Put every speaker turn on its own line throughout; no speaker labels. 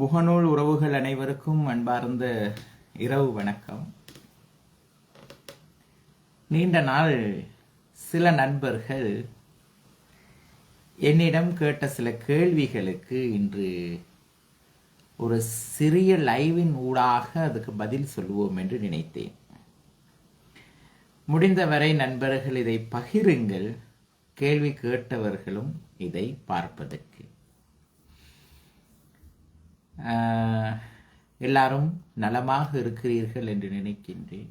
முகநூல் உறவுகள் அனைவருக்கும் அன்பார்ந்த இரவு வணக்கம். நீண்ட நாள் சில நண்பர்கள் என்னிடம் கேட்ட சில கேள்விகளுக்கு இன்று ஒரு சிறிய லைவின் ஊடாக அதுக்கு பதில் சொல்லுவோம் என்று நினைத்தேன். முடிந்தவரை நண்பர்கள் இதை பகிருங்கள் கேள்வி கேட்டவர்களும் இதை பார்ப்பதற்கு எல்லாரும் நலமாக இருக்கிறீர்கள் என்று நினைக்கின்றேன்.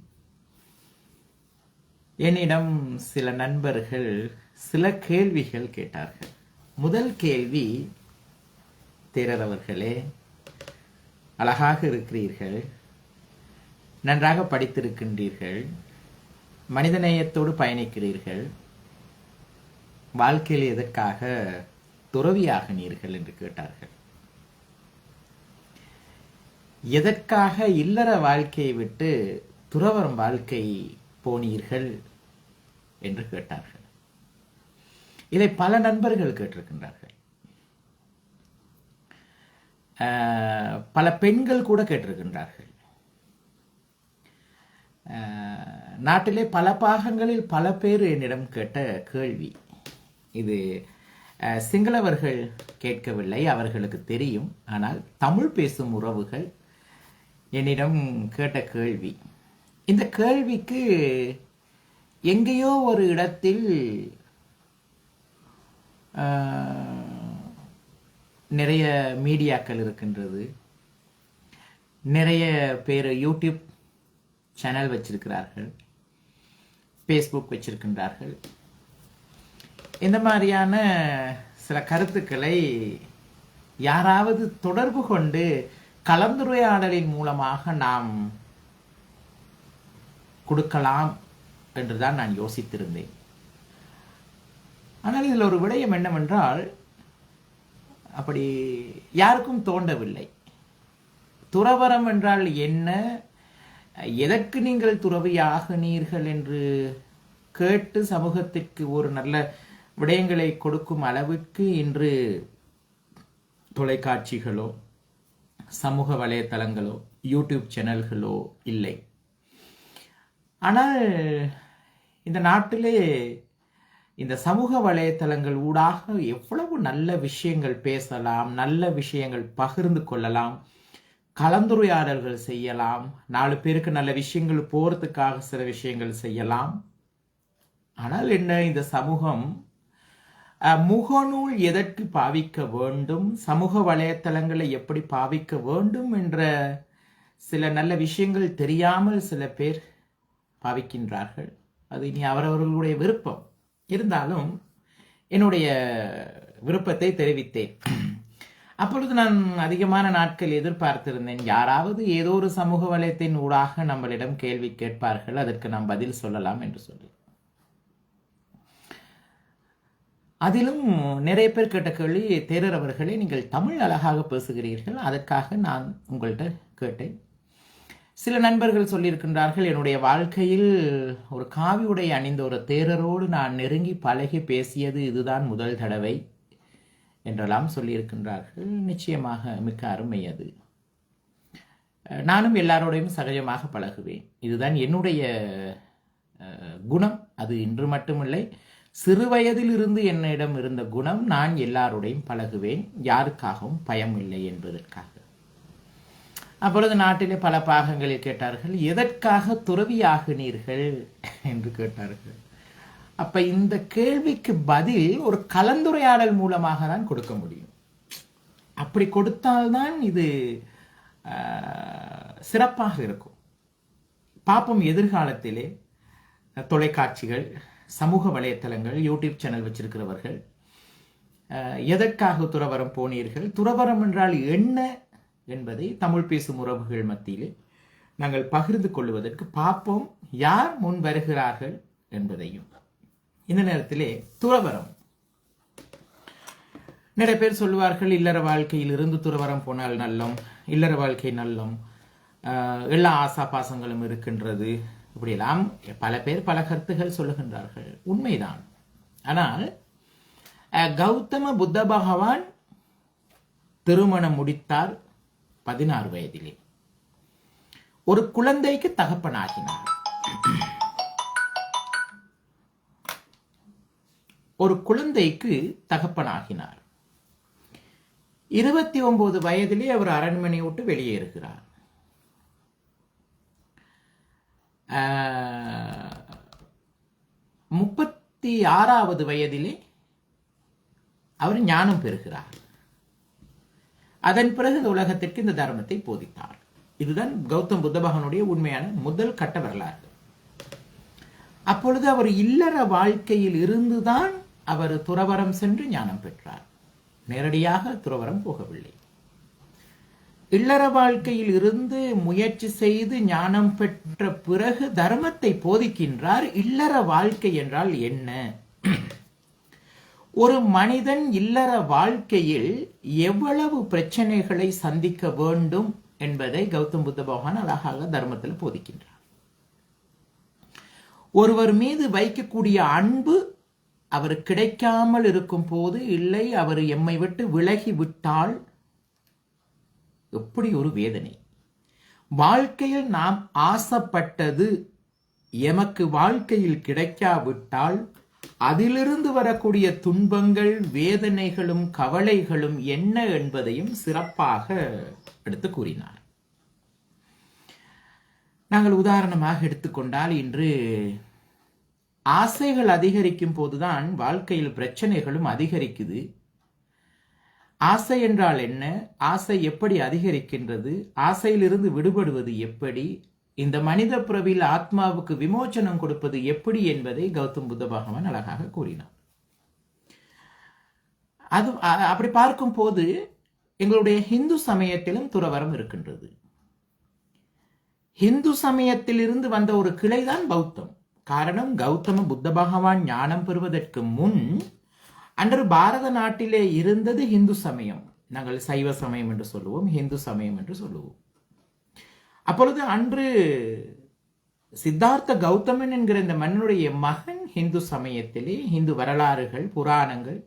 என்னிடம் சில நண்பர்கள் சில கேள்விகள் கேட்டார்கள். முதல் கேள்வி தேரரவர்களே அழகாக இருக்கிறீர்கள் நன்றாக படித்திருக்கின்றீர்கள் மனிதநேயத்தோடு பயணிக்கிறீர்கள் வாழ்க்கையில் எதற்காக துறவியாகினீர்கள்? என்று கேட்டார்கள். எதற்காக இல்லற வாழ்க்கையை விட்டு துறவரம் வாழ்க்கை போனீர்கள் என்று கேட்டார்கள். இதை பல நண்பர்கள் கேட்டிருக்கின்றார்கள். பல பெண்கள் கூட கேட்டிருக்கின்றார்கள். நாட்டிலே பல பாகங்களில் பல பேர் என்னிடம் கேட்ட கேள்வி. இது சிங்களவர்கள் கேட்கவில்லை அவர்களுக்கு தெரியும். ஆனால் தமிழ் பேசும் உறவுகள் என்னிடம் கேட்ட கேள்வி. இந்த கேள்விக்கு எங்கேயோ ஒரு இடத்தில் ஆஹ், நிறைய மீடியாக்கள் இருக்கின்றது. நிறைய பேர் யூடியூப் சேனல் வச்சிருக்கிறார்கள். ஃபேஸ்புக் வச்சிருக்கின்றார்கள். இந்த மாதிரியான சில கருத்துக்களை யாராவது தொடர்பு கொண்டு கலந்துரையாடலின் மூலமாக நாம் கொடுக்கலாம் என்றுதான் நான் யோசித்திருந்தேன். ஆனால் இதில் ஒரு விடயம் என்னவென்றால் அப்படி யாருக்கும் தோண்டவில்லை துறவரம் என்றால் என்ன? எதற்கு நீங்கள் துறவியாகினீர்கள் என்று கேட்டு சமூகத்திற்கு ஒரு நல்ல விடயங்களை கொடுக்கும் அளவுக்கு இன்று தொலைக்காட்சிகளோ சமூக வலைத்தளங்களோ யூடியூப் சேனல்களோ இல்லை. ஆனால் இந்த நாட்டிலே இந்த சமூக வலைத்தளங்கள் ஊடாக எவ்வளவு நல்ல விஷயங்கள் பேசலாம் நல்ல விஷயங்கள் பகிர்ந்து கொள்ளலாம் கலந்துரையாடல்கள் செய்யலாம் நாலு பேருக்கு நல்ல விஷயங்கள் போகிறதுக்காக சில விஷயங்கள் செய்யலாம். ஆனால் என்ன இந்த சமூகம் முகநூல் எதற்கு பாவிக்க வேண்டும்? சமூக வலைத்தளங்களை எப்படி பாவிக்க வேண்டும் என்ற சில நல்ல விஷயங்கள் தெரியாமல் சில பேர் பாவிக்கின்றார்கள். அது இனி அவரவர்களுடைய விருப்பம். இருந்தாலும் என்னுடைய விருப்பத்தை தெரிவித்தேன். அப்பொழுது நான் அதிகமான நாட்கள் எதிர்பார்த்திருந்தேன். யாராவது ஏதோ ஒரு சமூக வலையத்தின் ஊடாக நம்மளிடம் கேள்வி கேட்பார்கள். அதற்கு நாம் பதில் சொல்லலாம் என்று சொல்லி. அதிலும் நிறைய பேர் கேட்ட கேள்வி தேரர் அவர்களே நீங்கள் தமிழ் அழகாக பேசுகிறீர்கள் அதற்காக நான் உங்கள்கிட்ட கேட்டேன். சில நண்பர்கள் சொல்லியிருக்கின்றார்கள் என்னுடைய வாழ்க்கையில் ஒரு காவி உடை அணிந்த ஒரு தேரரோடு நான் நெருங்கி பழகி பேசியது இதுதான் முதல் தடவை என்றெல்லாம் சொல்லியிருக்கின்றார்கள். நிச்சயமாக மிக்க அருமை அது நானும் எல்லாரோடையும் சகஜமாக பழகுவேன். இதுதான் என்னுடைய குணம். அது இன்று மட்டுமில்லை. சிறு வயதில் இருந்து என்னிடம் இருந்த குணம் நான் எல்லாரோடையும் பழகுவேன். யாருக்காகவும் பயம் இல்லை என்பதற்காக. அப்பொழுது நாட்டிலே பல பாகங்களில் கேட்டார்கள் எதற்காக துறவியாகினீர்கள்? என்று கேட்டார்கள். அப்ப இந்த கேள்விக்கு பதில் ஒரு கலந்துரையாடல் மூலமாக தான் கொடுக்க முடியும். அப்படி கொடுத்தால்தான் இது சிறப்பாக இருக்கும். பார்ப்போம் எதிர்காலத்திலே தொலைக்காட்சிகள் சமூக வலைத்தளங்கள் யூடியூப் சேனல் வச்சிருக்கிறவர்கள் எதற்காக துறவரம் போனீர்கள்? துறவரம் என்றால் என்ன என்பதை தமிழ் பேசும் உறவுகள் மத்தியில் நாங்கள் பகிர்ந்து கொள்வதற்கு பார்ப்போம். யார் முன் வருகிறார்கள் என்பதையும். இந்த நேரத்திலே துறவரம். நிறைய பேர் சொல்லுவார்கள் இல்லற வாழ்க்கையில் இருந்து துறவரம் போனால் நல்லம் இல்லற வாழ்க்கை நல்லம் எல்லா ஆசா பாசங்களும் இருக்கின்றது. இப்படியெல்லாம் பல பேர் பல கருத்துகள் சொல்லுகின்றார்கள். உண்மைதான். ஆனால் கௌதம புத்த பகவான் திருமணம் முடித்தார் பதினாறு வயதிலே. ஒரு குழந்தைக்கு தகப்பனாகினார். ஒரு குழந்தைக்கு தகப்பனாகினார். இருபத்தி ஒன்பது வயதிலே அவர் அரண்மனை விட்டு வெளியேறுகிறார். முப்பத்தி ஆறாவது வயதிலே அவர் ஞானம் பெறுகிறார். அதன் பிறகு இந்த உலகத்திற்கு இந்த தர்மத்தை போதித்தார். இதுதான் கௌதம் புத்தபகனுடைய உண்மையான முதல் கட்ட வரலாறு. அப்பொழுது அவர் இல்லற வாழ்க்கையில் இருந்துதான் அவர் துறவரம் சென்று ஞானம் பெற்றார். நேரடியாக துறவரம் போகவில்லை. இல்லற வாழ்க்கையில் இருந்து முயற்சி செய்து ஞானம் பெற்ற பிறகு தர்மத்தை போதிக்கின்றார். இல்லற வாழ்க்கை என்றால் என்ன? ஒரு மனிதன் இல்லற வாழ்க்கையில் எவ்வளவு பிரச்சனைகளை சந்திக்க வேண்டும் என்பதை கௌதம் புத்த பகவான் அழகாக தர்மத்தில் போதிக்கின்றார். ஒருவர் மீது வைக்கக்கூடிய அன்பு அவர் கிடைக்காமல் இருக்கும் போது இல்லை அவர் எம்மை விட்டு விலகி விட்டால் எப்படி ஒரு வேதனை? வாழ்க்கையில் நாம் ஆசைப்பட்டது எமக்கு வாழ்க்கையில் கிடைக்காவிட்டால் அதிலிருந்து வரக்கூடிய துன்பங்கள் வேதனைகளும் கவலைகளும் என்ன என்பதையும் சிறப்பாக எடுத்து கூறினார். நாங்கள் உதாரணமாக எடுத்துக்கொண்டால் இன்று ஆசைகள் அதிகரிக்கும் போதுதான் வாழ்க்கையில் பிரச்சனைகளும் அதிகரிக்குது. ஆசை என்றால் என்ன? ஆசை எப்படி அதிகரிக்கின்றது? ஆசையிலிருந்து விடுபடுவது எப்படி? இந்த மனித பிறவியில் ஆத்மாவுக்கு விமோச்சனம் கொடுப்பது எப்படி என்பதை கௌதம் புத்த பகவான் அழகாக கூறினார். அது அப்படி பார்க்கும் போது எங்களுடைய ஹிந்து சமயத்திலும் துறவரம் இருக்கின்றது. ஹிந்து சமயத்திலிருந்து வந்த ஒரு கிளைதான் பௌத்தம். காரணம் கௌதம புத்த பகவான் ஞானம் பெறுவதற்கு முன் அன்று பாரத நாட்டிலே இருந்தது ஹிந்து சமயம். நாங்கள் சைவ சமயம் என்று சொல்லுவோம் ஹிந்து சமயம் என்று சொல்லுவோம். அப்பொழுது அன்று சித்தார்த்த கௌதமன் என்கிற இந்த மன்னனுடைய மகன் ஹிந்து சமயத்திலே ஹிந்து வரலாறுகள் புராணங்கள்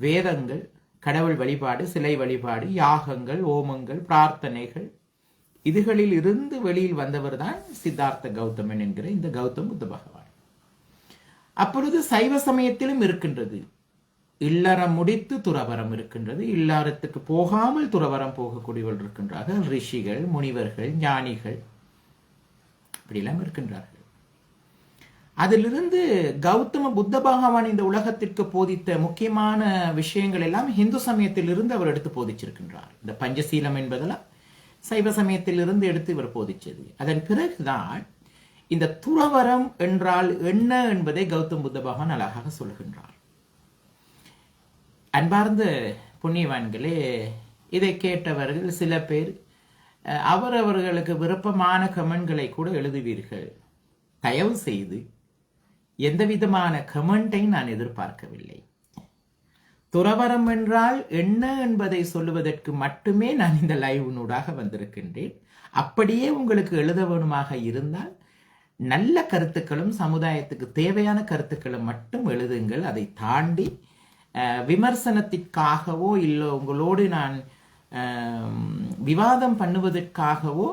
வேதங்கள் கடவுள் வழிபாடு சிலை வழிபாடு யாகங்கள் ஓமங்கள் பிரார்த்தனைகள் இதுகளில் இருந்து வெளியில் வந்தவர் தான் சித்தார்த்த கௌதமன் என்கிற இந்த கௌதம் புத்த பகவான். அப்பொழுது சைவ சமயத்திலும் இருக்கின்றது. இல்லறம் முடித்து துறவரம் இருக்கின்றது. இல்லறத்துக்கு போகாமல் துறவரம் போகக்கூடியவர்கள் இருக்கின்றார்கள். ரிஷிகள் முனிவர்கள் ஞானிகள் இப்படியெல்லாம் இருக்கின்றார்கள். அதிலிருந்து கௌதம புத்த பகவான் இந்த உலகத்திற்கு போதித்த முக்கியமான விஷயங்கள் எல்லாம் ஹிந்து சமயத்திலிருந்து அவர் எடுத்து போதிச்சிருக்கின்றார். இந்த பஞ்சசீலம் என்பதெல்லாம் சைவ சமயத்திலிருந்து எடுத்து இவர் போதிச்சது. அதன் பிறகுதான் இந்த துறவரம் என்றால் என்ன என்பதை கௌதம் புத்த பகவான் அழகாக சொல்கின்றார். அன்பார்ந்த புண்ணியவான்களே இதை கேட்டவர்கள் சில பேர் அவரவர்களுக்கு விருப்பமான கமெண்ட்களை கூட எழுதுவீர்கள். தயவு செய்து எந்த விதமான கமெண்டை நான் எதிர்பார்க்கவில்லை. துறவரம் என்றால் என்ன என்பதை சொல்லுவதற்கு மட்டுமே நான் இந்த லைவ்னூடாக வந்திருக்கின்றேன். அப்படியே உங்களுக்கு எழுத வேணுமாக இருந்தால் நல்ல கருத்துக்களும் சமுதாயத்துக்கு தேவையான கருத்துக்களும் மட்டும் எழுதுங்கள். அதை தாண்டி விமர்சனத்திற்காகவோ இல்லை உங்களோடு நான் விவாதம் பண்ணுவதற்காகவோ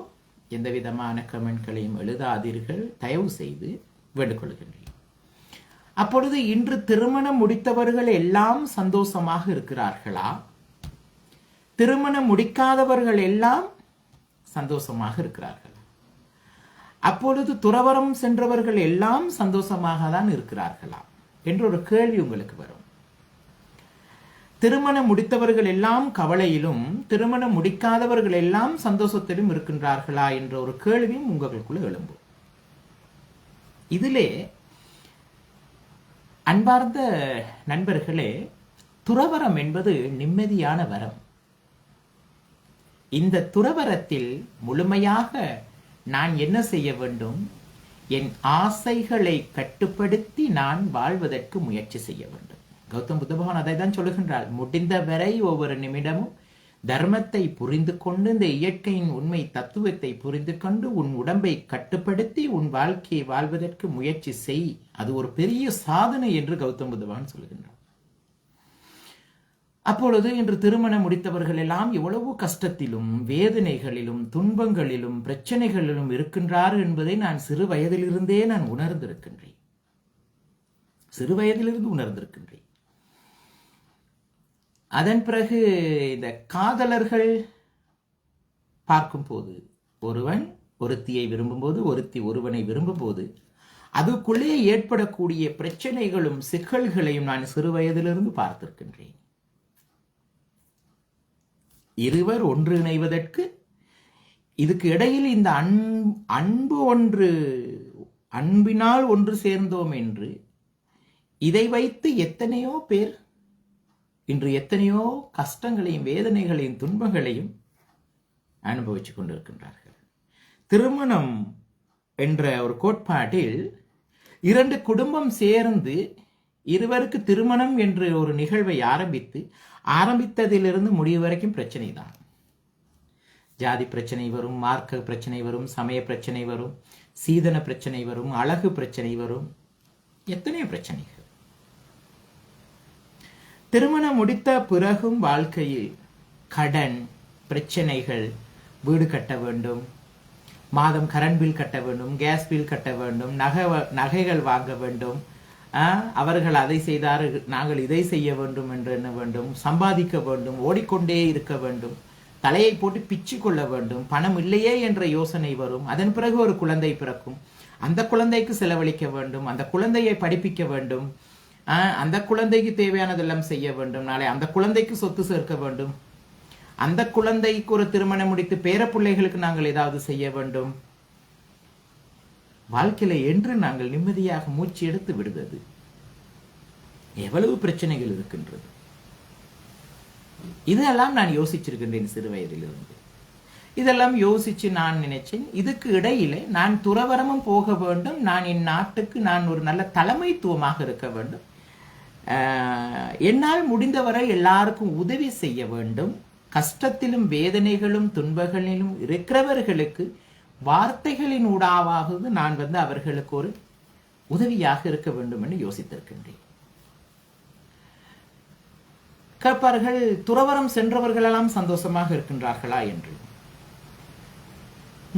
எந்த விதமான கமெண்ட்களையும் எழுதாதீர்கள். தயவு செய்து வேண்டுகொள்கின்றேன். அப்பொழுது இன்று திருமணம் முடித்தவர்கள் எல்லாம் சந்தோஷமாக இருக்கிறார்களா? திருமணம் முடிக்காதவர்கள் எல்லாம் சந்தோஷமாக இருக்கிறார்கள். அப்பொழுது துறவரம் சென்றவர்கள் எல்லாம் சந்தோஷமாக தான் இருக்கிறார்களா? என்ற ஒரு கேள்வி உங்களுக்கு வரும். திருமணம் முடித்தவர்கள் எல்லாம் கவலையிலும் திருமணம் முடிக்காதவர்கள் எல்லாம் சந்தோஷத்திலும் இருக்கின்றார்களா என்ற ஒரு கேள்வியும் உங்களுக்குள்ள எழும்பும். இதிலே அன்பார்ந்த நண்பர்களே துறவரம் என்பது நிம்மதியான வரம். இந்த துறவரத்தில் முழுமையாக நான் என்ன செய்ய வேண்டும்? என் ஆசைகளை கட்டுப்படுத்தி நான் வாழ்வதற்கு முயற்சி செய்ய வேண்டும். கௌதம் புத்த பகவான் அதை தான் சொல்லுகின்றார். முடிந்த வரை ஒவ்வொரு நிமிடமும் தர்மத்தை புரிந்து கொண்டு இந்த இயற்கையின் உண்மை தத்துவத்தை புரிந்து கொண்டு உன் உடம்பை கட்டுப்படுத்தி உன் வாழ்க்கையை வாழ்வதற்கு முயற்சி செய். அது ஒரு பெரிய சாதனை என்று கௌதம் புத்த சொல்கின்றார் அப்பொழுது இன்று திருமணம் முடித்தவர்கள் எல்லாம் எவ்வளவு கஷ்டத்திலும் வேதனைகளிலும் துன்பங்களிலும் பிரச்சனைகளிலும் இருக்கின்றார் என்பதை நான் சிறு வயதிலிருந்தே நான் உணர்ந்திருக்கின்றேன். சிறு வயதிலிருந்து உணர்ந்திருக்கின்றேன். அதன் பிறகு இந்த காதலர்கள் பார்க்கும்போது ஒருவன் ஒருத்தியை விரும்பும்போது ஒருத்தி ஒருவனை விரும்பும்போது அதுக்குள்ளே ஏற்படக்கூடிய பிரச்சனைகளும் சிக்கல்களையும் நான் சிறு வயதிலிருந்து பார்த்திருக்கின்றேன். இருவர் ஒன்று இணைவதற்கு இதுக்கு இடையில் இந்த அன் அன்பு ஒன்று அன்பினால் ஒன்று சேர்ந்தோம் என்று இதை வைத்து எத்தனையோ பேர் இன்று எத்தனையோ கஷ்டங்களையும் வேதனைகளையும் துன்பங்களையும் அனுபவித்து கொண்டிருக்கின்றார்கள். திருமணம் என்ற ஒரு கோட்பாட்டில் இரண்டு குடும்பம் சேர்ந்து இருவருக்கு திருமணம் என்று ஒரு நிகழ்வை ஆரம்பித்து ஆரம்பித்ததிலிருந்து முடிவு வரைக்கும் பிரச்சனை தான். ஜாதி பிரச்சனை வரும் மார்க்க பிரச்சனை வரும் சமய பிரச்சனை வரும் சீதன பிரச்சனை வரும் அழகு பிரச்சனை வரும் எத்தனையோ பிரச்சனைகள். திருமணம் முடித்த பிறகும் வாழ்க்கையில் கடன் பிரச்சனைகள் வீடு கட்ட வேண்டும். மாதம் கரண்ட் பில் கட்ட வேண்டும் கேஸ் பில் கட்ட வேண்டும் நகை நகைகள் வாங்க வேண்டும். அவர்கள் அதை செய்தார்கள் நாங்கள் இதை செய்ய வேண்டும் என்று என்ன வேண்டும். சம்பாதிக்க வேண்டும் ஓடிக்கொண்டே இருக்க வேண்டும். தலையை போட்டு பிச்சு கொள்ள வேண்டும். பணம் இல்லையே என்ற யோசனை வரும். அதன் பிறகு ஒரு குழந்தை பிறக்கும். அந்த குழந்தைக்கு செலவழிக்க வேண்டும். அந்த குழந்தையை படிப்பிக்க வேண்டும். அந்த குழந்தைக்கு தேவையானதெல்லாம் செய்ய வேண்டும். நாளை அந்த குழந்தைக்கு சொத்து சேர்க்க வேண்டும். அந்த குழந்தைக்கு ஒரு திருமணம் முடித்து பேரப்பிள்ளைகளுக்கு நாங்கள் ஏதாவது செய்ய வேண்டும். வாழ்க்கையில என்று நாங்கள் நிம்மதியாக மூச்சு எடுத்து விடுவது. எவ்வளவு பிரச்சனைகள் இருக்கின்றது. இதெல்லாம் நான் யோசிச்சிருக்கின்றேன் சிறு வயதிலிருந்து. இதெல்லாம் யோசிச்சு நான் நினைச்சேன் இதுக்கு இடையிலே நான் துறவரமும் போக வேண்டும். நான் என் நாட்டுக்கு நான் ஒரு நல்ல தலைமைத்துவமாக இருக்க வேண்டும். என்னால் முடிந்தவரை எல்லாருக்கும் உதவி செய்ய வேண்டும். கஷ்டத்திலும் வேதனைகளும் துன்பங்களிலும் இருக்கிறவர்களுக்கு வார்த்தைகளின் ஊடாவாக நான் வந்து அவர்களுக்கு ஒரு உதவியாக இருக்க வேண்டும் என்று யோசித்திருக்கின்றேன். கேட்பார்கள் துறவரம் சென்றவர்களெல்லாம் சந்தோஷமாக இருக்கின்றார்களா என்று?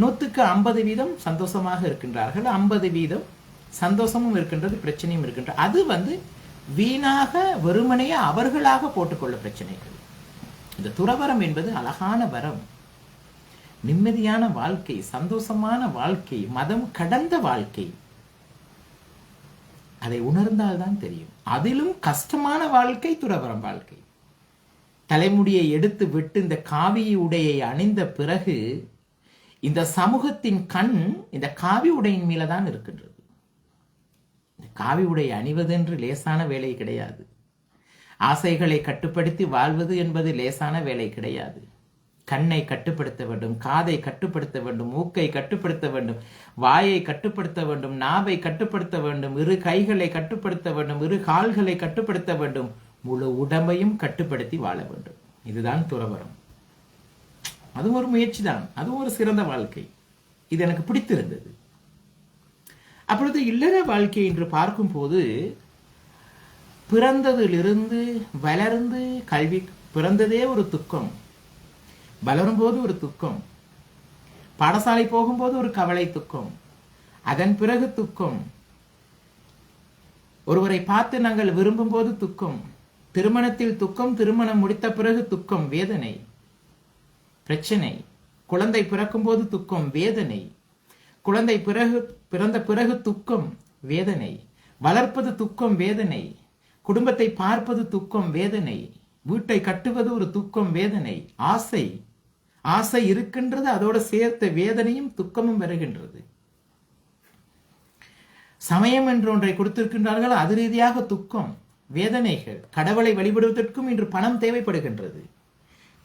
நூற்றுக்கு ஐம்பது வீதம் சந்தோஷமாக இருக்கின்றார்கள். ஐம்பது வீதம் சந்தோஷமும் இருக்கின்றது பிரச்சனையும் இருக்கின்றது அது வந்து வீணாக வெறுமனையே அவர்களாக போட்டுக்கொள்ள பிரச்சனைகள். இந்த துறவரம் என்பது அழகான வரம். நிம்மதியான வாழ்க்கை சந்தோஷமான வாழ்க்கை மதம் கடந்த வாழ்க்கை. அதை உணர்ந்தால்தான் தெரியும். அதிலும் கஷ்டமான வாழ்க்கை துறவரம் வாழ்க்கை. தலைமுடியை எடுத்து விட்டு இந்த காவி உடையை அணிந்த பிறகு இந்த சமூகத்தின் கண் இந்த காவி உடையின் மேலதான் இருக்கின்றது. காவி உடை அணிவதென்று லேசான வேலை கிடையாது. ஆசைகளை கட்டுப்படுத்தி வாழ்வது என்பது லேசான வேலை கிடையாது. கண்ணை கட்டுப்படுத்த வேண்டும் காதை கட்டுப்படுத்த வேண்டும் மூக்கை கட்டுப்படுத்த வேண்டும் வாயை கட்டுப்படுத்த வேண்டும் நாவை கட்டுப்படுத்த வேண்டும் இரு கைகளை கட்டுப்படுத்த வேண்டும் இரு கால்களை கட்டுப்படுத்த வேண்டும். முழு உடம்பையும் கட்டுப்படுத்தி வாழ வேண்டும். இதுதான் துறவரம் அதுவும் ஒரு முயற்சி தான். அதுவும் ஒரு சிறந்த வாழ்க்கை. இது எனக்கு பிடித்திருந்தது. அப்பொழுது இல்லற வாழ்க்கை என்று பார்க்கும்போது பிறந்ததிலிருந்து வளர்ந்து கல்வி பிறந்ததே ஒரு துக்கம். வளரும்போது ஒரு துக்கம். பாடசாலை போகும்போது ஒரு கவலை துக்கம். அதன் பிறகு துக்கம். ஒருவரை பார்த்து நாங்கள் விரும்பும் போது துக்கம். திருமணத்தில் துக்கம் திருமணம் முடித்த பிறகு துக்கம் வேதனை. பிரச்சனை. குழந்தை பிறக்கும்போது துக்கம் வேதனை. குழந்தை பிறகு பிறந்த பிறகு துக்கம் வேதனை. வளர்ப்பது துக்கம் வேதனை. குடும்பத்தை பார்ப்பது துக்கம் வேதனை. வீட்டை கட்டுவது ஒரு துக்கம் வேதனை. ஆசை. ஆசை இருக்கின்றது அதோடு சேர்த்த வேதனையும் துக்கமும் வருகின்றது. சமயம் என்று ஒன்றை கொடுத்திருக்கின்றார்கள் அது ரீதியாக துக்கம். வேதனைகள். கடவுளை வழிபடுவதற்கும் இன்று பணம் தேவைப்படுகின்றது.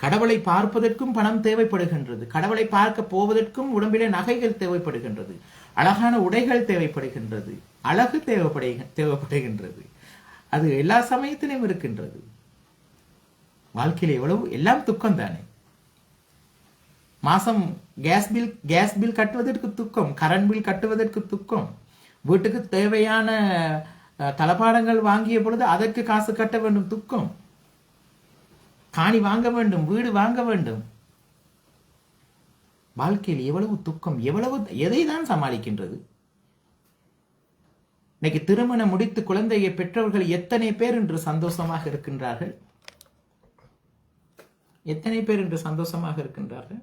கடவுளை பார்ப்பதற்கும் பணம் தேவைப்படுகின்றது. கடவுளை பார்க்க போவதற்கும் உடம்பிலே நகைகள் தேவைப்படுகின்றது. அழகான உடைகள் தேவைப்படுகின்றது. அழகு தேவைப்படு தேவைப்படுகின்றது. அது எல்லா சமயத்திலும் இருக்கின்றது. வாழ்க்கையில் எவ்வளவு எல்லாம் துக்கம் தானே மாசம் கேஸ் பில் கேஸ் பில் கட்டுவதற்கு துக்கம் கரண்ட் பில் கட்டுவதற்கு துக்கம். வீட்டுக்கு தேவையான தளபாடங்கள் வாங்கிய பொழுது அதற்கு காசு கட்ட வேண்டும் துக்கம். காணி வாங்க வேண்டும் வீடு வாங்க வேண்டும். வாழ்க்கையில் எவ்வளவு துக்கம் எவ்வளவு எதை தான் சமாளிக்கின்றது? இன்னைக்கு திருமணம் முடித்து குழந்தையை பெற்றவர்கள் எத்தனை பேர் என்று சந்தோஷமாக இருக்கின்றார்கள்? எத்தனை பேர் என்று சந்தோஷமாக இருக்கின்றார்கள்?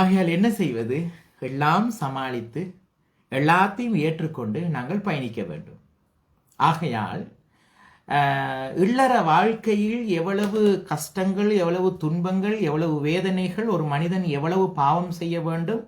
ஆகையால் என்ன செய்வது? எல்லாம் சமாளித்து எல்லாத்தையும் ஏற்றுக்கொண்டு நாங்கள் பயணிக்க வேண்டும். ஆகையால் இல்லற வாழ்க்கையில் எவ்வளவு கஷ்டங்கள் எவ்வளவு துன்பங்கள் எவ்வளவு வேதனைகள் ஒரு மனிதன் எவ்வளவு பாவம் செய்ய வேண்டும்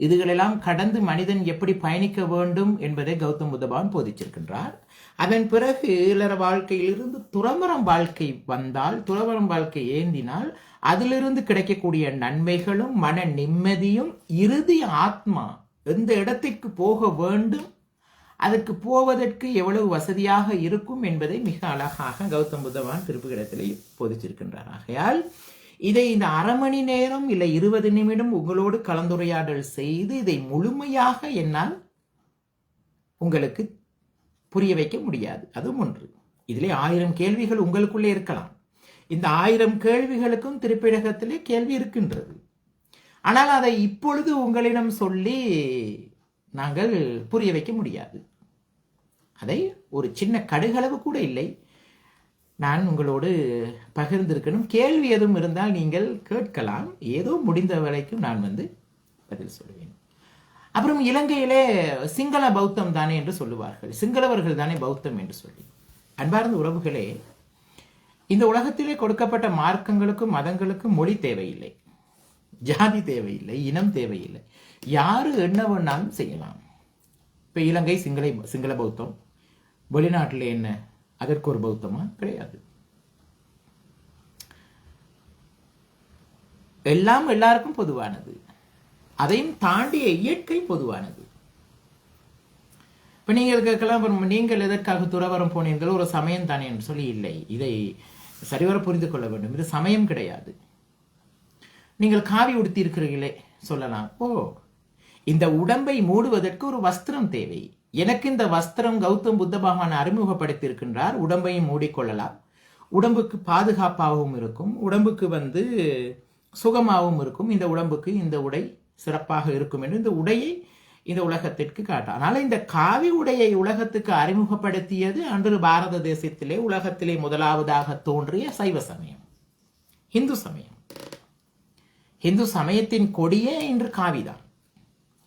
இதுகளெல்லாம் கடந்து மனிதன் எப்படி பயணிக்க வேண்டும் என்பதை கௌதம் புத்தபான் போதிச்சிருக்கின்றார் அதன் பிறகு இல்லற வாழ்க்கையிலிருந்து துறவரம் வாழ்க்கை வந்தால் துறவரம் வாழ்க்கை ஏந்தினால் அதிலிருந்து கிடைக்கக்கூடிய நன்மைகளும் மன நிம்மதியும் இறுதி ஆத்மா எந்த இடத்திற்கு போக வேண்டும் அதற்கு போவதற்கு எவ்வளவு வசதியாக இருக்கும் என்பதை மிக அழகாக கௌதம் புத்தவான் திருப்புகிடத்திலே போதிச்சிருக்கின்றார் ஆகையால் இதை இந்த அரை மணி நேரம் இல்லை இருபது நிமிடம் உங்களோடு கலந்துரையாடல் செய்து இதை முழுமையாக என்னால் உங்களுக்கு புரிய வைக்க முடியாது. அதுவும் ஒன்று. இதிலே ஆயிரம் கேள்விகள் உங்களுக்குள்ளே இருக்கலாம். இந்த ஆயிரம் கேள்விகளுக்கும் திருப்பிடகத்திலே கேள்வி இருக்கின்றது. ஆனால் அதை இப்பொழுது உங்களிடம் சொல்லி நாங்கள் புரிய வைக்க முடியாது. அதை ஒரு சின்ன கடுகளவு கூட இல்லை. நான் உங்களோடு பகிர்ந்திருக்கணும். கேள்வி எதுவும் இருந்தால் நீங்கள் கேட்கலாம். ஏதோ முடிந்த வரைக்கும் நான் வந்து பதில் சொல்லுவேன் அப்புறம் இலங்கையிலே சிங்கள பௌத்தம் தானே என்று சொல்லுவார்கள். சிங்களவர்கள் தானே பௌத்தம் என்று சொல்லி. அன்பார்ந்த உறவுகளே இந்த உலகத்திலே கொடுக்கப்பட்ட மார்க்கங்களுக்கும் மதங்களுக்கும் மொழி தேவையில்லை. ஜாதி தேவையில்லை இனம் தேவையில்லை. யாரு என்ன வேணாலும் செய்யலாம். இப்போ இலங்கை சிங்கள சிங்கள பௌத்தம் வெளிநாட்டில் என்ன அதற்கு ஒரு பௌத்தமா? கிடையாது. எல்லாம் எல்லாருக்கும் பொதுவானது. அதையும் தாண்டிய இயற்கை பொதுவானது. இப்போ நீங்கள் கேட்கலாம் நீங்கள் எதற்காக துறவரம் போனீர்கள்? ஒரு சமயம் தானே என்று சொல்லி இல்லை. இதை சரிவர புரிந்து கொள்ள வேண்டும். இது சமயம் கிடையாது. நீங்கள் காவி உடுத்தி இருக்கிறீர்களே சொல்லலாம். ஓ இந்த உடம்பை மூடுவதற்கு ஒரு வஸ்திரம் தேவை. எனக்கு இந்த வஸ்திரம் கௌதம் புத்த பகவான் அறிமுகப்படுத்தியிருக்கின்றார். உடம்பையும் மூடிக்கொள்ளலாம். உடம்புக்கு பாதுகாப்பாகவும் இருக்கும். உடம்புக்கு வந்து சுகமாகவும் இருக்கும். இந்த உடம்புக்கு இந்த உடை சிறப்பாக இருக்கும் என்று இந்த உடையை இந்த உலகத்திற்கு காட்டும். அதனால இந்த காவி உடையை உலகத்துக்கு அறிமுகப்படுத்தியது அன்று பாரத தேசத்திலே உலகத்திலே முதலாவதாக தோன்றிய சைவ சமயம். இந்து சமயம். இந்து சமயத்தின் கொடியே இன்று காவிதான்.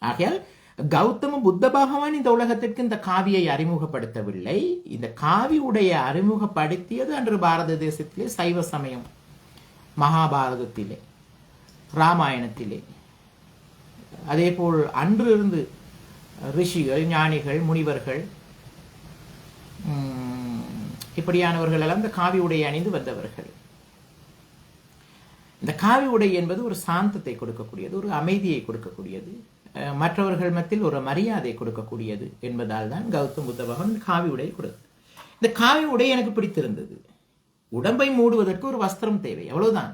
ஆகையால் கௌதம புத்த பகவான் இந்த உலகத்திற்கு இந்த காவியை அறிமுகப்படுத்தவில்லை. இந்த காவி உடைய அறிமுகப்படுத்தியது அன்று பாரத தேசத்திலே சைவ சமயம் மகாபாரதத்திலே ராமாயணத்திலே. அதேபோல் அன்று இருந்து ரிஷிகள் ஞானிகள் முனிவர்கள் உம், இப்படியானவர்கள் எல்லாம் இந்த காவி உடை அணிந்து வந்தவர்கள். இந்த காவி உடை என்பது ஒரு சாந்தத்தை கொடுக்கக்கூடியது ஒரு அமைதியை கொடுக்கக்கூடியது. மற்றவர்கள் மத்தியில் ஒரு மரியாதை கொடுக்கக்கூடியது என்பதால் தான் கௌதம் புத்த பகவான் காவி உடை கொடுத்தது இந்த காவி உடை எனக்கு பிடித்திருந்தது. உடம்பை மூடுவதற்கு ஒரு வஸ்திரம் தேவை அவ்வளவுதான்.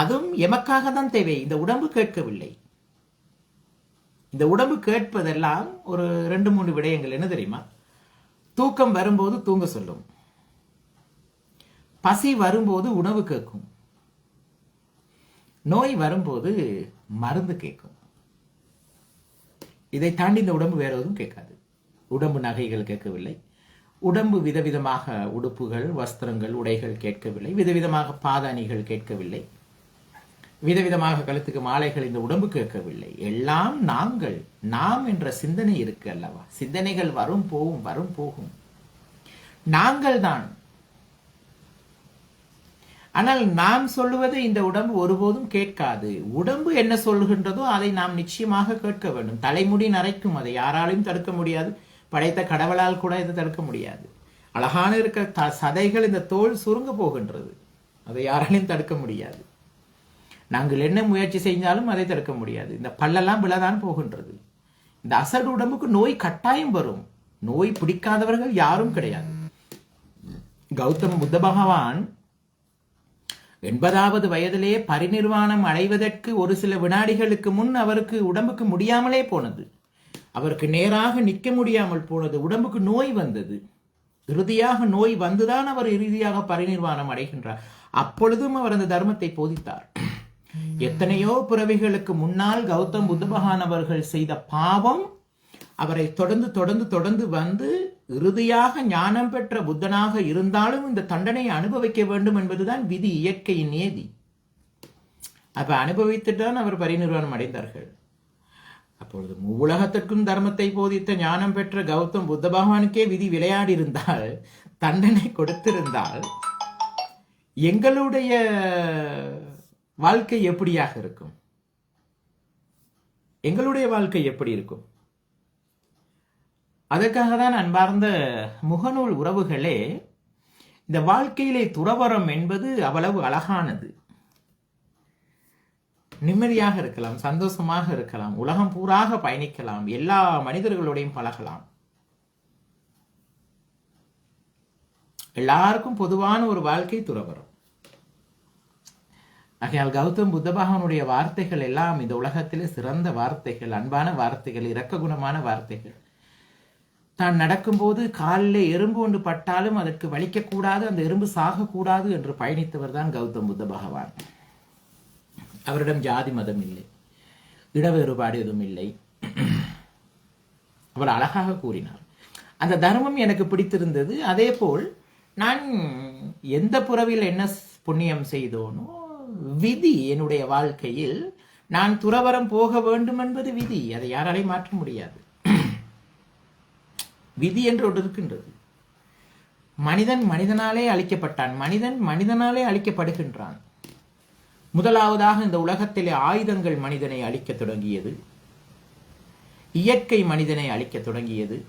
அதுவும் எமக்காக தான் தேவை இந்த உடம்பு கேட்கவில்லை. இந்த உடம்பு கேட்பதெல்லாம் ஒரு ரெண்டு மூணு விடயங்கள் என்ன தெரியுமா? தூக்கம் வரும்போது தூங்க சொல்லும். பசி வரும்போது உணவு கேட்கும். நோய் வரும்போது மருந்து கேட்கும். இதை தாண்டி இந்த உடம்பு வேற எதுவும் கேட்காது. உடம்பு நகைகள் கேட்கவில்லை. உடம்பு விதவிதமாக உடுப்புகள் வஸ்திரங்கள் உடைகள் கேட்கவில்லை. விதவிதமாக பாதாணிகள் கேட்கவில்லை. விதவிதமாக கழுத்துக்கு மாலைகள் இந்த உடம்பு கேட்கவில்லை. எல்லாம் நாங்கள் நாம் என்ற சிந்தனை இருக்கு அல்லவா? சிந்தனைகள் வரும் போகும் வரும் போகும். நாங்கள் தான் ஆனால் நாம் சொல்லுவது இந்த உடம்பு ஒருபோதும் கேட்காது. உடம்பு என்ன சொல்லுகின்றதோ அதை நாம் நிச்சயமாக கேட்க வேண்டும். தலைமுடி நரைக்கும் அதை யாராலையும் தடுக்க முடியாது. படைத்த கடவுளால் கூட இதை தடுக்க முடியாது. அழகான இருக்க த- சதைகள் இந்த தோல் சுருங்க போகின்றது. அதை யாராலையும் தடுக்க முடியாது. நாங்கள் என்ன முயற்சி செஞ்சாலும் அதை தடுக்க முடியாது. இந்த பல்லெல்லாம் விழதான் போகின்றது. இந்த அசடு உடம்புக்கு நோய் கட்டாயம் வரும். நோய் பிடிக்காதவர்கள் யாரும் கிடையாது. கௌதம் புத்த பகவான் எண்பதாவது வயதிலே பரிநிர்வாணம் அடைவதற்கு ஒரு சில வினாடிகளுக்கு முன் அவருக்கு உடம்புக்கு முடியாமலே போனது. அவருக்கு நேராக நிற்க முடியாமல் போனது. உடம்புக்கு நோய் வந்தது. இறுதியாக நோய் வந்துதான் அவர் இறுதியாக பரிநிர்வாணம் அடைகின்றார். அப்பொழுதும் அவர் அந்த தர்மத்தை போதித்தார். எத்தனையோ பிறவிகளுக்கு முன்னால் கௌதம் புத்த பகவான் அவர்கள் செய்த பாவம் அவரை தொடர்ந்து தொடர்ந்து தொடர்ந்து வந்து இறுதியாக ஞானம் பெற்ற புத்தனாக இருந்தாலும் இந்த தண்டனையை அனுபவிக்க வேண்டும் என்பதுதான் விதி இயற்கையின் நியதி அப்ப அனுபவித்துதான் அவர் பரிநிர்வாணம் அடைந்தார்கள். அப்பொழுது உலகத்திற்கும் தர்மத்தை போதித்த ஞானம் பெற்ற கௌதம் புத்த பகவானுக்கே விதி விளையாடி இருந்தால் தண்டனை கொடுத்திருந்தால் எங்களுடைய வாழ்க்கை எப்படியாக இருக்கும்? எங்களுடைய வாழ்க்கை எப்படி இருக்கும்? அதற்காக தான் அன்பார்ந்த முகநூல் உறவுகளே இந்த வாழ்க்கையிலே துறவரம் என்பது அவ்வளவு அழகானது. நிம்மதியாக இருக்கலாம் சந்தோஷமாக இருக்கலாம் உலகம் பூராக பயணிக்கலாம் எல்லா மனிதர்களோடையும் பழகலாம். எல்லாருக்கும் பொதுவான ஒரு வாழ்க்கை துறவரம் ஆகையால் கௌதம் புத்த பகவானுடைய வார்த்தைகள் எல்லாம் இந்த உலகத்திலே சிறந்த வார்த்தைகள் அன்பான வார்த்தைகள் இரக்க குணமான வார்த்தைகள். தான் நடக்கும்போது காலில் எறும்பு ஒன்று பட்டாலும் அதற்கு வலிக்கக்கூடாது அந்த எறும்பு சாகக்கூடாது என்று பயணித்தவர் தான் கௌதம் புத்த பகவான். அவரிடம் ஜாதி மதம் இல்லை. இட வேறுபாடு எதுவும் இல்லை. அவர் அழகாக கூறினார். அந்த தர்மம் எனக்கு பிடித்திருந்தது. அதே போல் நான் எந்த புறவில் என்ன புண்ணியம் செய்தோனோ விதி என்னுடைய வாழ்க்கையில் நான் துறவரம் போக வேண்டும் என்பது விதி. அதை யாராலையும் மாற்ற முடியாது. விதி என்று ஒன்று இருக்கின்றது. மனிதன் மனிதனாலே அழிக்கப்பட்டான். மனிதன் மனிதனாலே அழிக்கப்படுகின்றான். முதலாவதாக இந்த உலகத்திலே ஆயுதங்கள் மனிதனை அழிக்க தொடங்கியது. இயற்கை மனிதனை அழிக்க தொடங்கியது.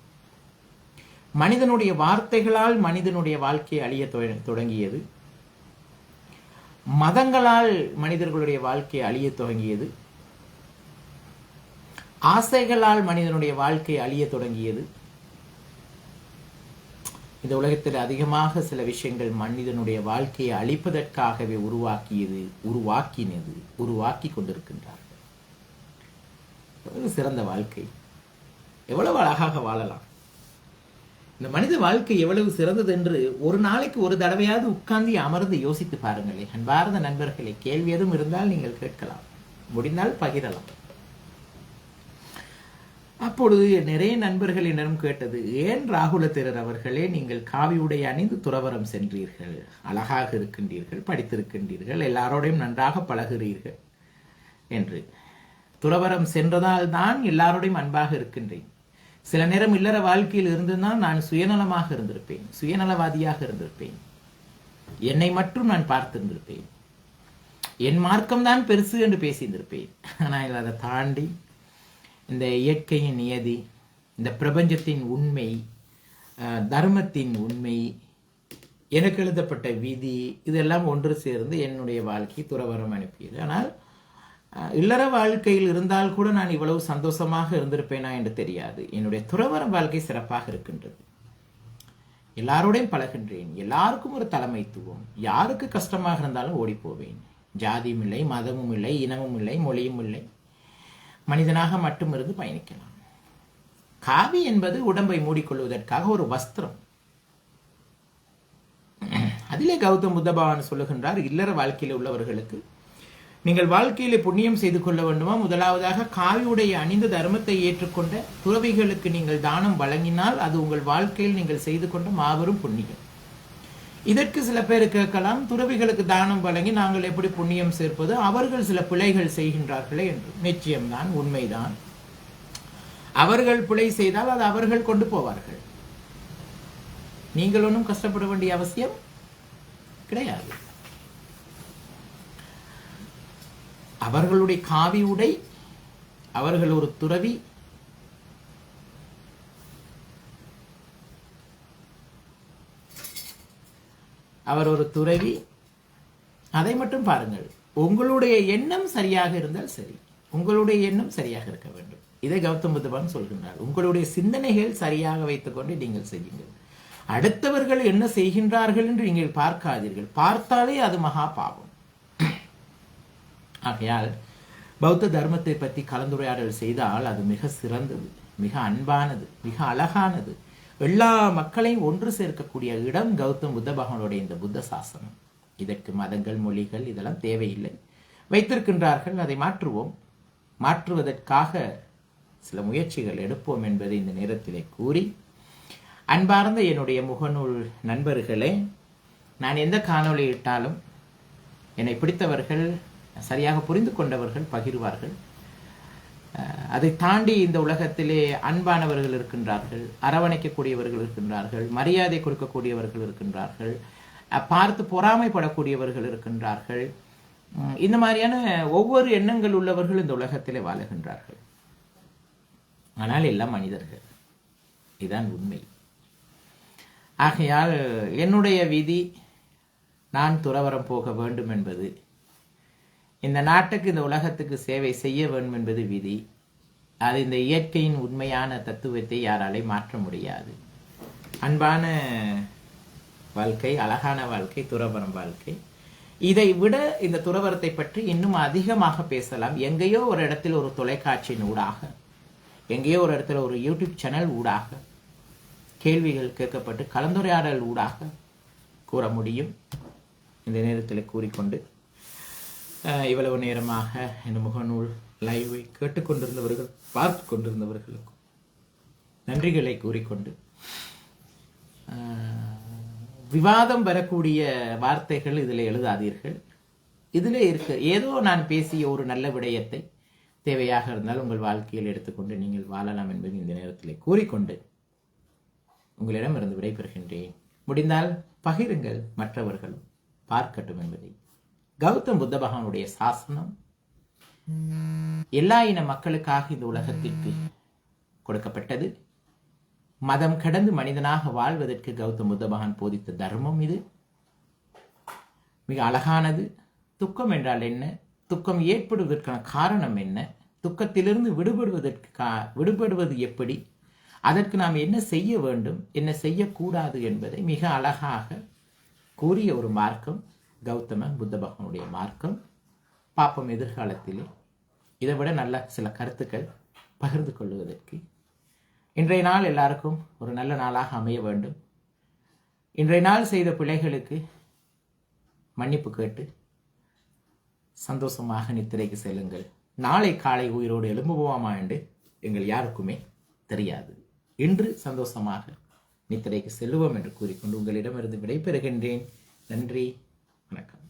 மனிதனுடைய வார்த்தைகளால் மனிதனுடைய வாழ்க்கை அழிய தொடங்கியது. மதங்களால் மனிதர்களுடைய வாழ்க்கை அழிய தொடங்கியது. ஆசைகளால் மனிதனுடைய வாழ்க்கை அழிய தொடங்கியது. இந்த உலகத்தில் அதிகமாக சில விஷயங்கள் மனிதனுடைய வாழ்க்கையை அழிப்பதற்காகவே உருவாக்கியது உருவாக்கினது உருவாக்கி கொண்டிருக்கின்றார்கள். சிறந்த வாழ்க்கை. எவ்வளவு அழகாக வாழலாம். இந்த மனித வாழ்க்கை எவ்வளவு சிறந்தது என்று ஒரு நாளைக்கு ஒரு தடவையாவது உட்கார்ந்து அமர்ந்து யோசித்து பாருங்களே அன்பார்ந்த நண்பர்களை கேள்வி எதுவும் இருந்தால் நீங்கள் கேட்கலாம். முடிந்தால் பகிரலாம். அப்பொழுது நிறைய நண்பர்கள் கேட்டது ஏன் ராகுல தேரர் அவர்களே நீங்கள் காவி உடை அணிந்து துறவரம் சென்றீர்கள்? அழகாக இருக்கின்றீர்கள் படித்திருக்கின்றீர்கள் எல்லாரோடையும் நன்றாக பழகுகிறீர்கள் என்று. துறவரம் சென்றதால் தான் எல்லாரோடையும் அன்பாக இருக்கின்றேன். சில நேரம் இல்லற வாழ்க்கையில் இருந்துதான் நான் சுயநலமாக இருந்திருப்பேன் சுயநலவாதியாக இருந்திருப்பேன். என்னை மட்டும் நான் பார்த்திருந்திருப்பேன். என் மார்க்கம்தான் பெருசு என்று பேசியிருந்திருப்பேன். ஆனால் அதை தாண்டி இந்த இயற்கையின் நியதி இந்த பிரபஞ்சத்தின் உண்மை தர்மத்தின் உண்மை எனக்கு எழுதப்பட்ட விதி இதெல்லாம் ஒன்று சேர்ந்து என்னுடைய வாழ்க்கை துறவரம் அனுப்பியது. ஆனால் இல்லற வாழ்க்கையில் இருந்தால் கூட நான் இவ்வளவு சந்தோஷமாக இருந்திருப்பேனா என்று தெரியாது. என்னுடைய துறவரம் வாழ்க்கை சிறப்பாக இருக்கின்றது. எல்லாரோடையும் பழகின்றேன். எல்லாருக்கும் ஒரு தலைமைத்துவம். யாருக்கு கஷ்டமாக இருந்தாலும் ஓடி போவேன் ஜாதியும் இல்லை மதமும் இல்லை இனமும் இல்லை மொழியும் இல்லை. மனிதனாக மட்டும் இருந்து பயணிக்கலாம். காவி என்பது உடம்பை மூடிக்கொள்வதற்காக ஒரு வஸ்திரம். அதிலே கௌதம் புத்த பகவான் சொல்லுகின்றார் இல்லற வாழ்க்கையில் உள்ளவர்களுக்கு நீங்கள் வாழ்க்கையிலே புண்ணியம் செய்து கொள்ள வேண்டுமா? முதலாவதாக காவியுடைய அணிந்த தர்மத்தை ஏற்றுக்கொண்ட துறவிகளுக்கு நீங்கள் தானம் வழங்கினால் அது உங்கள் வாழ்க்கையில் நீங்கள் செய்து கொண்ட மாபெரும் புண்ணியம். இதற்கு சில பேர் கேட்கலாம் துறவிகளுக்கு தானம் வழங்கி நாங்கள் எப்படி புண்ணியம் சேர்ப்பது? அவர்கள் சில பிழைகள் செய்கின்றார்களே என்று. நிச்சயம்தான் உண்மைதான். அவர்கள் பிழை செய்தால் அது அவர்கள் கொண்டு போவார்கள். நீங்கள் ஒன்றும் கஷ்டப்பட வேண்டிய அவசியம் கிடையாது. அவர்களுடைய காவி உடை அவர்கள் ஒரு துறவி அவர் ஒரு துறவி. அதை மட்டும் பாருங்கள். உங்களுடைய எண்ணம் சரியாக இருந்தால் சரி. உங்களுடைய எண்ணம் சரியாக இருக்க வேண்டும். இதை கௌதம் புத்தபான் சொல்கின்றார். உங்களுடைய சிந்தனைகள் சரியாக வைத்துக்கொண்டு நீங்கள் செய்யுங்கள். அடுத்தவர்கள் என்ன செய்கின்றார்கள் என்று நீங்கள் பார்க்காதீர்கள். பார்த்தாலே அது மகா பாவம். ஆகையால் பௌத்த தர்மத்தை பற்றி கலந்துரையாடல் செய்தால் அது மிக சிறந்தது மிக அன்பானது மிக அழகானது. எல்லா மக்களையும் ஒன்று சேர்க்கக்கூடிய இடம் கௌதம் புத்த பகவானுடைய இந்த புத்த சாசனம். இதற்கு மதங்கள் மொழிகள் இதெல்லாம் தேவையில்லை. வைத்திருக்கின்றார்கள் அதை மாற்றுவோம். மாற்றுவதற்காக சில முயற்சிகள் எடுப்போம் என்பதை இந்த நேரத்திலே கூறி அன்பார்ந்த என்னுடைய முகநூல் நண்பர்களே நான் எந்த காணொளி இட்டாலும் என்னை பிடித்தவர்கள் சரியாக புரிந்து கொண்டவர்கள் பகிர்வார்கள். அதை தாண்டி இந்த உலகத்திலே அன்பானவர்கள் இருக்கின்றார்கள் அரவணைக்கக்கூடியவர்கள் இருக்கின்றார்கள் மரியாதை கொடுக்கக்கூடியவர்கள் இருக்கின்றார்கள் பார்த்து பொறாமைப்படக்கூடியவர்கள் இருக்கின்றார்கள். இந்த மாதிரியான ஒவ்வொரு எண்ணங்கள் உள்ளவர்கள் இந்த உலகத்திலே வாழுகின்றார்கள். ஆனால் எல்லாம் மனிதர்கள். இதுதான் உண்மை. ஆகையால் என்னுடைய விதி நான் துறவரம் போக வேண்டும் என்பது இந்த நாட்டுக்கு இந்த உலகத்துக்கு சேவை செய்ய வேண்டும் என்பது விதி. அது இந்த இயற்கையின் உண்மையான தத்துவத்தை யாராலே மாற்ற முடியாது. அன்பான வாழ்க்கை அழகான வாழ்க்கை துறவரம் வாழ்க்கை. இதை விட இந்த துறவரத்தை பற்றி இன்னும் அதிகமாக பேசலாம். எங்கேயோ ஒரு இடத்தில் ஒரு தொலைக்காட்சியின் ஊடாக எங்கேயோ ஒரு இடத்துல ஒரு யூடியூப் சேனல் ஊடாக கேள்விகள் கேட்கப்பட்டு கலந்துரையாடல் ஊடாக கூற முடியும். இந்த நேரத்தில் கூறிக்கொண்டு இவ்வளவு நேரமாக இந்த முகநூல் லைவை கேட்டுக்கொண்டிருந்தவர்கள் பார்த்து கொண்டிருந்தவர்களுக்கும் நன்றிகளை கூறிக்கொண்டு விவாதம் வரக்கூடிய வார்த்தைகள் இதில் எழுதாதீர்கள். இதில் இருக்க ஏதோ நான் பேசிய ஒரு நல்ல விடயத்தை தேவையாக இருந்தால் உங்கள் வாழ்க்கையில் எடுத்துக்கொண்டு நீங்கள் வாழலாம் என்பதை இந்த நேரத்தில் கூறிக்கொண்டு உங்களிடம் இருந்து விடைபெறுகின்றேன். முடிந்தால் பகிருங்கள் மற்றவர்களும் பார்க்கட்டும் என்பதை. கௌதம் புத்த பகவானுடைய சாசனம். எல்லா இன மக்களுக்காக இந்த உலகத்திற்கு கொடுக்கப்பட்டது. மதம் கடந்து மனிதனாக வாழ்வதற்கு கௌதம் புத்த பகவான் போதித்த தர்மம் இது. மிக அழகானது. துக்கம் என்றால் என்ன? துக்கம் ஏற்படுவதற்கான காரணம் என்ன? துக்கத்திலிருந்து விடுபடுவதற்கு கா- விடுபடுவது எப்படி? அதற்கு நாம் என்ன செய்ய வேண்டும்? என்ன செய்யக்கூடாது என்பதை மிக அழகாக கூறிய ஒரு மார்க்கம். கௌதம புத்த பகவனுடைய மார்க்கம் பாப்பம் எதிர்காலத்திலே இதை விட நல்ல சில கருத்துக்கள் பகிர்ந்து கொள்வதற்கு. இன்றைய நாள் எல்லாருக்கும் ஒரு நல்ல நாளாக அமைய வேண்டும். இன்றைய நாள் செய்த பிழைகளுக்கு மன்னிப்பு கேட்டு சந்தோஷமாக நித்திரைக்கு செல்லுங்கள். நாளை காலை உயிரோடு எழும்புவோமா என்று எங்கள் யாருக்குமே தெரியாது. இன்று சந்தோஷமாக நித்திரைக்கு செல்லுவோம் என்று கூறிக்கொண்டு உங்களிடமிருந்து விடைபெறுகின்றேன். நன்றி. வணக்கம்